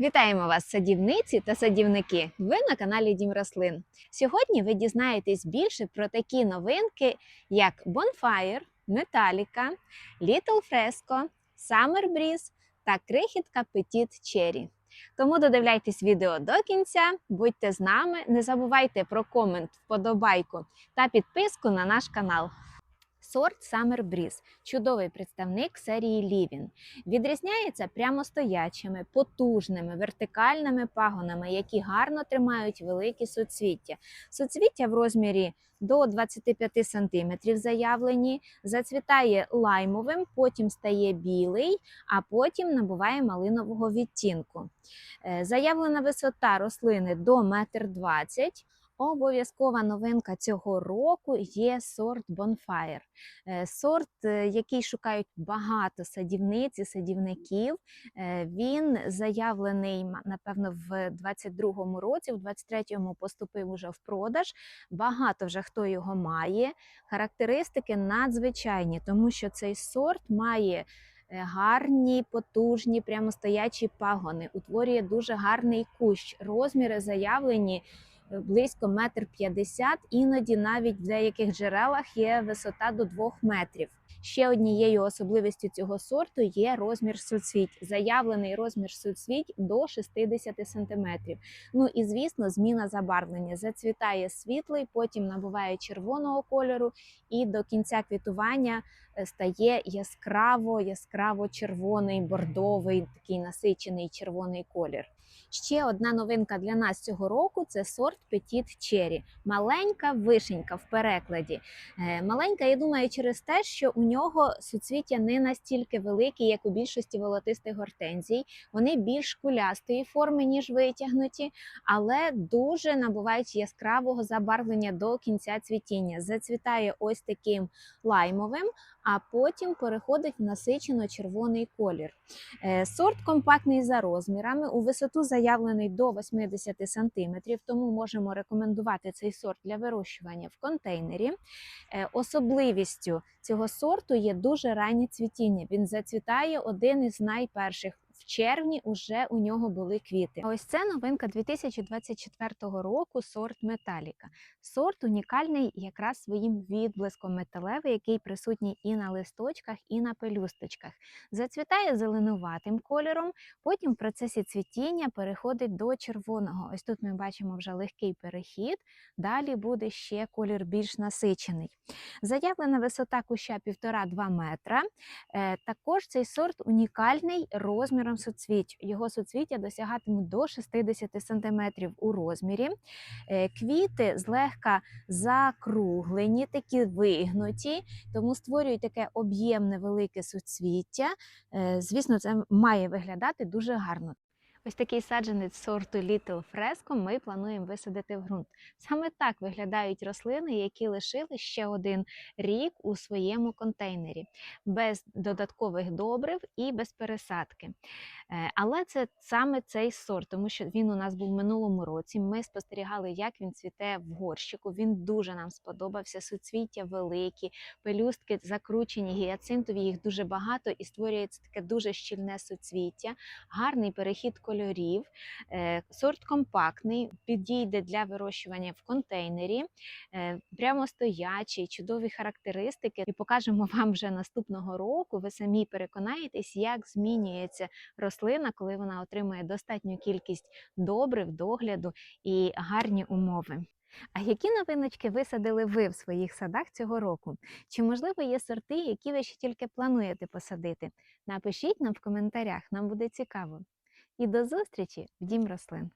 Вітаємо вас, садівниці та садівники! Ви на каналі Дім Рослин. Сьогодні ви дізнаєтесь більше про такі новинки, як Bonfire, Metallica, Little Fresco, Summer Breeze та крихітка Petit Cherry. Тому додивляйтесь відео до кінця, будьте з нами, не забувайте про комент, вподобайку та підписку на наш канал. Сорт Summer Breeze – чудовий представник серії Living. Відрізняється прямостоячими, потужними, вертикальними пагонами, які гарно тримають великі суцвіття. Суцвіття в розмірі до 25 см заявлені, зацвітає лаймовим, потім стає білий, а потім набуває малинового відтінку. Е, Заявлена висота рослини до 1,20 м. Обов'язкова новинка цього року є сорт Bonfire. Е, Сорт, е, який шукають багато садівниць і садівників. Е, Він заявлений, напевно, в 22-му році, в 23-му поступив уже в продаж. Багато вже хто його має. Характеристики надзвичайні, тому що цей сорт має гарні, потужні, прямостоячі пагони, утворює дуже гарний кущ. Розміри заявлені близько метр п'ятдесят, іноді навіть в деяких джерелах є висота до двох метрів. Ще однією особливістю цього сорту є розмір суцвіть. Заявлений розмір суцвіть до 60 см. Ну і звісно, зміна забарвлення. Зацвітає світлий, потім набуває червоного кольору, і до кінця квітування е, стає яскраво, яскраво червоний, бордовий, такий насичений червоний колір. Ще одна новинка для нас цього року це сорт Petit Cherry. Маленька вишенька в перекладі. Е, Маленька, я думаю, через те, що у нього суцвіття не настільки великі, як у більшості волотистих гортензій. Вони більш кулястої форми, ніж витягнуті, але дуже набувають яскравого забарвлення до кінця цвітіння. Зацвітає ось таким лаймовим, а потім переходить в насичено червоний колір. Е, Сорт компактний за розмірами, у висоту заявлений до 80 см, тому можемо рекомендувати цей сорт для вирощування в контейнері. Е, Особливістю цього сорту є дуже раннє цвітіння. Він зацвітає один із найперших. В червні уже у нього були квіти. А ось це новинка 2024 року сорт Металіка. Сорт унікальний якраз своїм відблиском металевий, який присутній і на листочках, і на пелюсточках. Зацвітає зеленуватим кольором, потім в процесі цвітіння переходить до червоного. Ось тут ми бачимо вже легкий перехід. Далі буде ще колір більш насичений. Заявлена висота куща 1,5-2 метра. Е, Також цей сорт унікальний розміром соцвіть. Його суцвіття досягатимуть до 60 см у розмірі. Е, Квіти злегка закруглені, такі вигнуті, тому створюють таке об'ємне велике суцвіття. Е, Звісно, це має виглядати дуже гарно. Ось такий саджанець сорту Little Fresco ми плануємо висадити в ґрунт. Саме так виглядають рослини, які лишили ще один рік у своєму контейнері, без додаткових добрив і без пересадки. Е, Але це саме цей сорт, тому що він у нас був минулому році. Ми спостерігали, як він цвіте в горщику. Він дуже нам сподобався. Суцвіття великі, пелюстки закручені, гіацинтові, їх дуже багато і створюється таке дуже щільне суцвіття, гарний перехід кольорів. Е, Сорт компактний, підійде для вирощування в контейнері, е, прямостоячий, чудові характеристики. І покажемо вам вже наступного року. Ви самі переконаєтесь, як змінюється рослина, коли вона отримує достатню кількість добрив, догляду і гарні умови. А які новиночки висадили ви в своїх садах цього року? Чи можливо є сорти, які ви ще тільки плануєте посадити? Напишіть нам в коментарях, нам буде цікаво. І до зустрічі в Дім рослин!